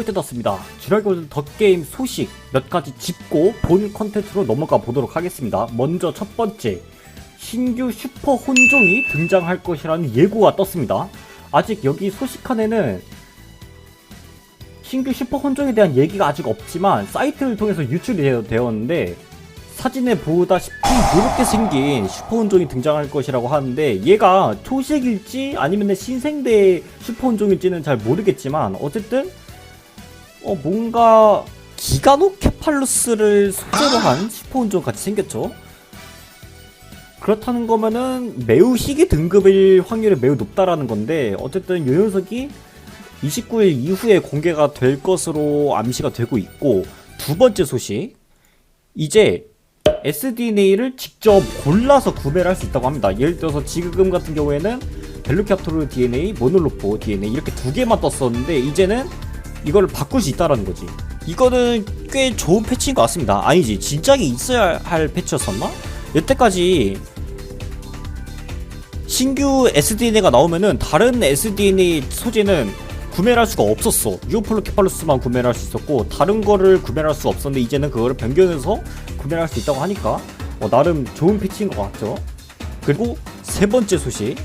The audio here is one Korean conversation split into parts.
포인트 떴습니다. 드래곤 덧게임 소식 몇 가지 짚고 본 컨텐츠로 넘어가 보도록 하겠습니다. 먼저 첫 번째, 신규 슈퍼 혼종이 등장할 것이라는 예고가 떴습니다. 아직 여기 소식칸에는 신규 슈퍼 혼종에 대한 얘기가 아직 없지만 사이트를 통해서 유출이 되었는데 사진에 보다시피 이렇게 생긴 슈퍼 혼종이 등장할 것이라고 하는데 얘가 초식일지 아니면 신생대 슈퍼 혼종일지는 잘 모르겠지만 어쨌든 어 뭔가 기가노케팔루스를 소재로 한 슈퍼 혼종 같이 생겼죠. 그렇다는 거면은 매우 희귀 등급일 확률이 매우 높다라는 건데 어쨌든 요 녀석이 29일 이후에 공개가 될 것으로 암시가 되고 있고 두 번째 소식 이제 SDNA를 직접 골라서 구매를 할 수 있다고 합니다. 예를 들어서 지금 같은 경우에는 벨루캡토르 DNA, 모놀로포 DNA 이렇게 두 개만 떴었는데 이제는 이걸 바꿀 수 있다라는 거지. 이거는 꽤 좋은 패치인 것 같습니다. 아니지, 진작에 있어야 할 패치였었나? 여태까지 신규 SDNA가 나오면은 다른 SDNA 소재는 구매를 할 수가 없었어. 유오폴로케팔루스만 구매를 할수 있었고 다른 거를 구매를 할 수가 없었는데 이제는 그거를 변경해서 구매를 할수 있다고 하니까 어, 나름 좋은 패치인 것 같죠. 그리고 세 번째 소식.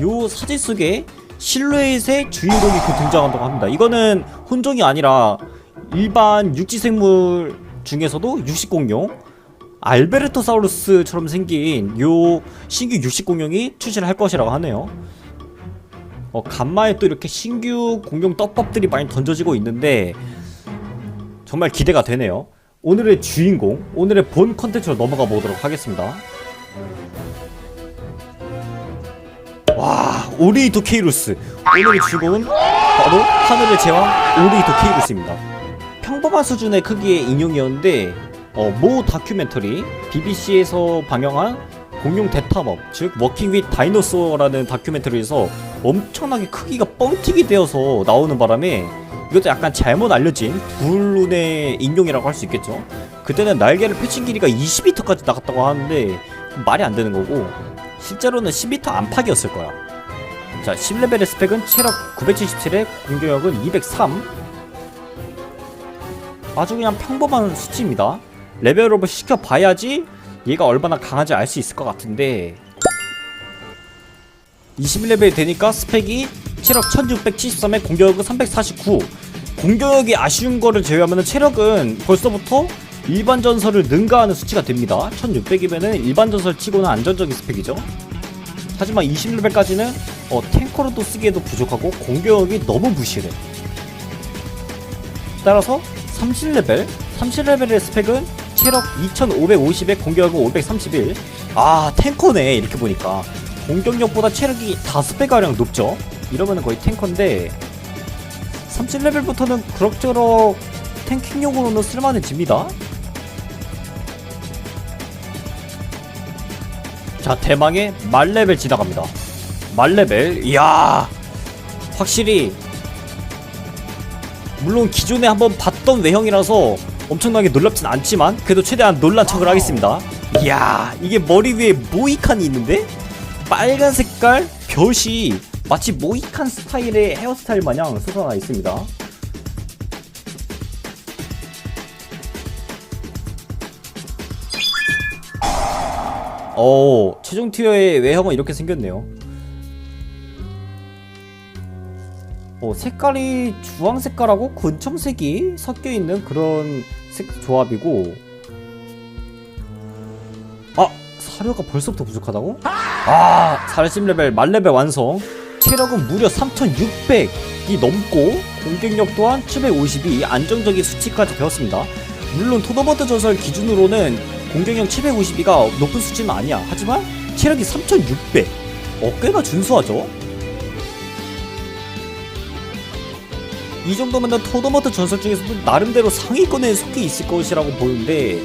요 사진 속에 실루엣의 주인공이 곧 등장한다고 합니다. 이거는 혼종이 아니라 일반 육지 생물 중에서도 육식공룡 알베르토사우루스처럼 생긴 요 신규 육식공룡이 출시를 할 것이라고 하네요. 어, 간만에 또 이렇게 신규 공룡 떡밥들이 많이 던져지고 있는데 정말 기대가 되네요. 오늘의 주인공, 오늘의 본 컨텐츠로 넘어가 보도록 하겠습니다. 와, 오리이토 케이루스. 오늘의 주인공은 바로 하늘의 제왕 오리이토 케이루스입니다. 평범한 수준의 크기의 인형이었는데 어, 모 다큐멘터리 BBC에서 방영한 공룡 대탐험 즉 워킹 윗 다이노소어라는 다큐멘터리에서 엄청나게 크기가 뻥튀기 되어서 나오는 바람에 이것도 약간 잘못 알려진 불운의 인용이라고 할 수 있겠죠 그때는 날개를 펼친 길이가 20m까지 나갔다고 하는데 말이 안 되는 거고 실제로는 10m 안팎이었을 거야. 자 10레벨의 스펙은 체력 977에 공격력은 203 아주 그냥 평범한 수치입니다. 레벨업을 시켜봐야지 얘가 얼마나 강한지 알 수 있을 것 같은데. 21레벨 되니까 스펙이 체력 1673에 공격력은 349 공격력이 아쉬운 거를 제외하면 체력은 벌써부터 일반 전설을 능가하는 수치가 됩니다 1600이면은 일반 전설 치고는 안정적인 스펙이죠 하지만 20레벨까지는 어, 탱커로도 쓰기에도 부족하고 공격력이 너무 부실해 따라서 30레벨 30레벨의 스펙은 체력 2550에 공격력은 531. 아, 탱커네. 이렇게 보니까. 공격력보다 체력이 5배가량 높죠? 이러면 거의 탱커인데, 30레벨부터는 그럭저럭 탱킹용으로는 쓸만해집니다. 자, 대망의 말레벨 지나갑니다. 말레벨. 이야. 확실히 물론 기존에 한번 봤던 외형이라서 엄청나게 놀랍진 않지만 그래도 최대한 놀란 척을 하겠습니다 이야 이게 머리 위에 모이칸이 있는데 빨간 색깔 벼이 마치 모이칸 스타일의 헤어스타일 마냥 솟아나 있습니다 어 최종 티어의 외형은 이렇게 생겼네요. 어, 색깔이 주황 색깔하고 권청색이 섞여 있는 그런 색 조합이고. 아 사료가 벌써부터 부족하다고? 아 40레벨 만레벨 완성. 체력은 무려 3600이 넘고 공격력 또한 752 안정적인 수치까지 배웠습니다. 물론 토너먼트 전설 기준으로는 공격력 752가 높은 수치는 아니야. 하지만 체력이 3600 어 꽤나 준수하죠. 이 정도면 토너먼트 전설 중에서도 나름대로 상위권에 속해 있을 것이라고 보는데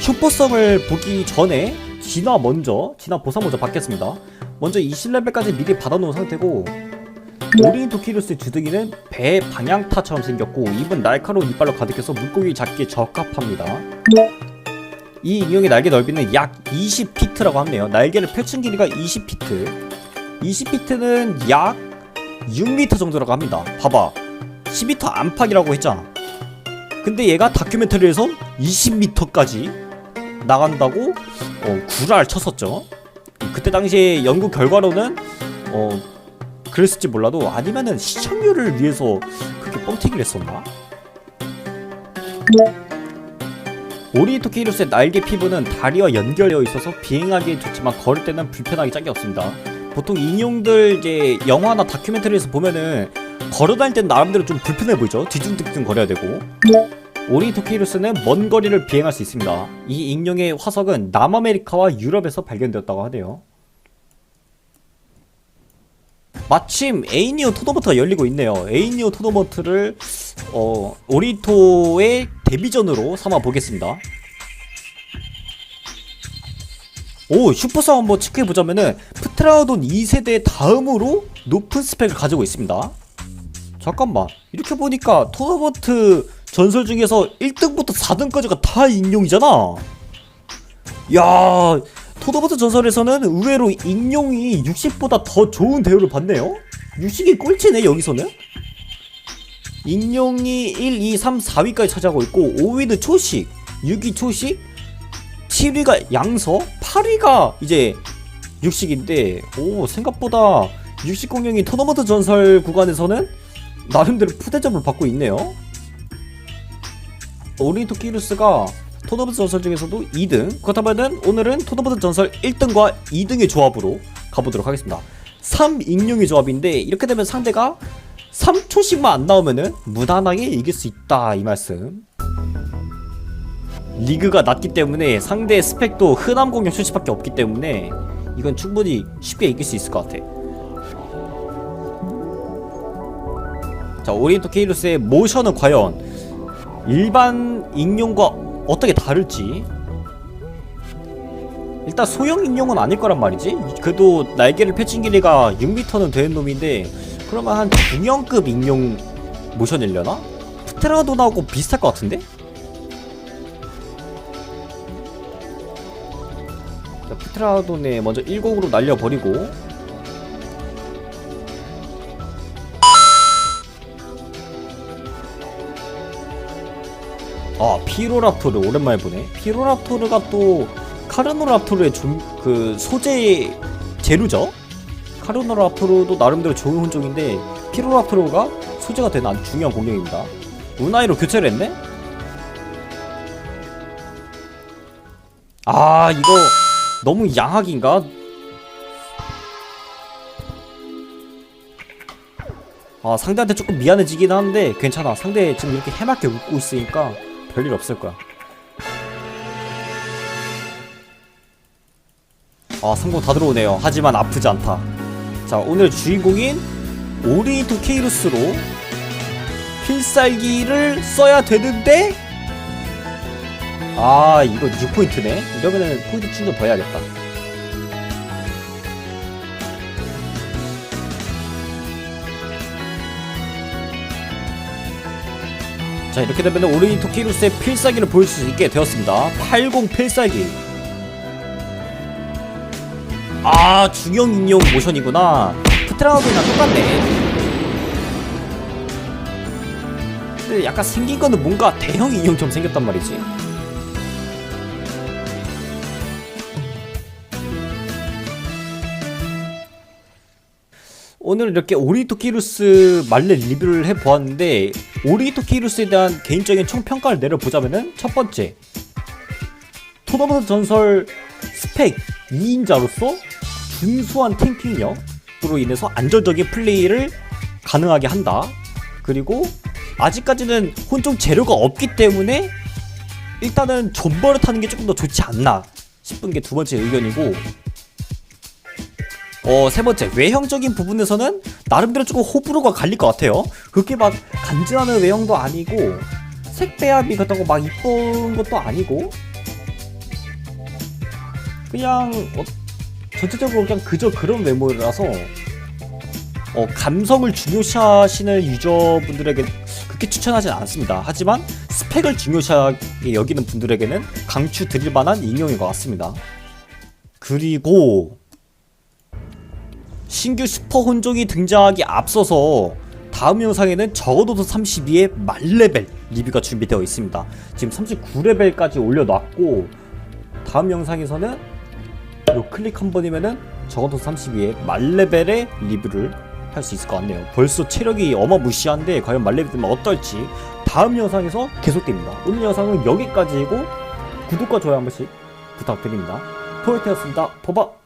슈퍼성을 보기 전에 진화 먼저 진화 보상 먼저 받겠습니다. 먼저 20레벨까지 미리 받아놓은 상태고 오리인 토키루스의 주둥이는 배 방향타처럼 생겼고 입은 날카로운 이빨로 가득해서 물고기 잡기에 적합합니다 이 인형의 날개 넓이는 약 20피트라고 하네요 날개를 펼친 길이가 20피트 20피트는 약 6m 정도라고 합니다. 봐봐. 10m 안팎이라고 했잖아. 근데 얘가 다큐멘터리에서 20m까지 나간다고 어, 구라를 쳤었죠. 그때 당시에 연구 결과로는 어 그랬을지 몰라도 아니면은 시청률을 위해서 그렇게 뻥튀기를 했었나? 오리토 키루스의 날개 피부는 다리와 연결되어 있어서 비행하기에 좋지만 걸을 때는 불편하기 짝이 없습니다. 보통 인용들 이제 영화나 다큐멘터리에서 보면은 걸어다닐 때는 나름대로 좀 불편해 보이죠. 뒤뚱뒤뚱 거려야 되고. 오리토 키루스는 먼 거리를 비행할 수 있습니다. 이 인용의 화석은 남아메리카와 유럽에서 발견되었다고 하네요. 마침 에이니오 토너먼트가 열리고 있네요. 에이니오 토너먼트를 어, 오리토의 데뷔전으로 삼아 보겠습니다. 오 슈퍼성 한번 체크해 보자면은 프트라우돈 2세대 다음으로 높은 스펙을 가지고 있습니다. 잠깐만 이렇게 보니까 토너먼트 전설 중에서 1등부터 4등까지가 다 인용이잖아. 야 토너먼트 전설에서는 의외로 인용이 60보다 더 좋은 대우를 받네요. 60이 꼴찌네 여기서는. 인용이 1, 2, 3, 4위까지 차지하고 있고 5위는 초식, 6위 초식, 7위가 양서, 8위가 이제 육식인데 오 생각보다 육식 공룡이 토너먼트 전설 구간에서는 나름대로 푸대접을 받고 있네요. 오리토 키루스가 토너먼트 전설 중에서도 2등. 그렇다면은 오늘은 토너먼트 전설 1등과 2등의 조합으로 가보도록 하겠습니다. 3인용의 조합인데 이렇게 되면 상대가 3초씩만 안 나오면은 무난하게 이길 수 있다 이 말씀. 리그가 낮기 때문에 상대의 스펙도 흔한 공격 출시밖에 없기 때문에 이건 충분히 쉽게 이길 수 있을 것 같아. 자 오리엔토 케이루스의 모션은 과연 일반 인용과 어떻게 다를지 일단 소형 인용은 아닐 거란 말이지 그래도 날개를 펼친 길이가 6m는 되는 놈인데 그러면 한 중형급 인용 모션이려나? 프테라돈하고 비슷할 것 같은데? 자, 프테라돈에 먼저 10으로 날려버리고 아 피로랍토르 오랜만에 보네 피로랍토르가 또 카르노랍토르의 좀, 그 소재 재료죠 카르노랍토르도 나름대로 좋은 혼종인데 피로랍토르가 소재가 되는 아주 중요한 공룡입니다 우나이로 교체를 했네? 아 이거 너무 양악인가? 아 상대한테 조금 미안해지긴 하는데 괜찮아 상대 지금 이렇게 해맑게 웃고 있으니까 별일 없을 거야. 아 성공 다 들어오네요. 하지만 아프지 않다. 자 오늘 주인공인 오리토 케이루스로 필살기를 써야 되는데 아 이거 6포인트네. 이러면은 포인트 충전 더 해야겠다 자 이렇게 되면 오리토 케이루스의 필살기를 보여줄 수 있게 되었습니다. 80 필살기. 아 중형 인용 모션이구나. 프트라우드랑 똑같네. 근데 약간 생긴 거는 뭔가 대형 인형처럼 생겼단 말이지 오늘 이렇게 오리토키루스 말레 리뷰를 해보았는데 오리토키루스에 대한 개인적인 총평가를 내려보자면은 첫 번째 토너먼트 전설 스펙 2인자로서 준수한 탱킹력으로 인해서 안정적인 플레이를 가능하게 한다. 그리고 아직까지는 혼종 재료가 없기 때문에 일단은 존버를 타는 게 조금 더 좋지 않나 싶은 게 두 번째 의견이고 어, 세 번째, 외형적인 부분에서는 나름대로 조금 호불호가 갈릴 것 같아요. 그렇게 막 간지나는 외형도 아니고, 색 배합이 그렇다고 막 이쁜 것도 아니고, 그냥, 어, 전체적으로 그냥 그저 그런 외모라서, 어, 감성을 중요시하시는 유저분들에게 그렇게 추천하진 않습니다. 하지만 스펙을 중요시하게 여기는 분들에게는 강추 드릴 만한 인형인 것 같습니다. 그리고 신규 슈퍼 혼종이 등장하기 앞서서 다음 영상에는 적어도 32의 말레벨 리뷰가 준비되어 있습니다. 지금 39레벨까지 올려놨고 다음 영상에서는 요 클릭 한 번이면은 적어도 32의 말레벨의 리뷰를 할 수 있을 것 같네요. 벌써 체력이 어마무시한데 과연 말레벨이면 어떨지 다음 영상에서 계속됩니다. 오늘 영상은 여기까지이고 구독과 좋아요 한 번씩 부탁드립니다. 포인트였습니다. 포바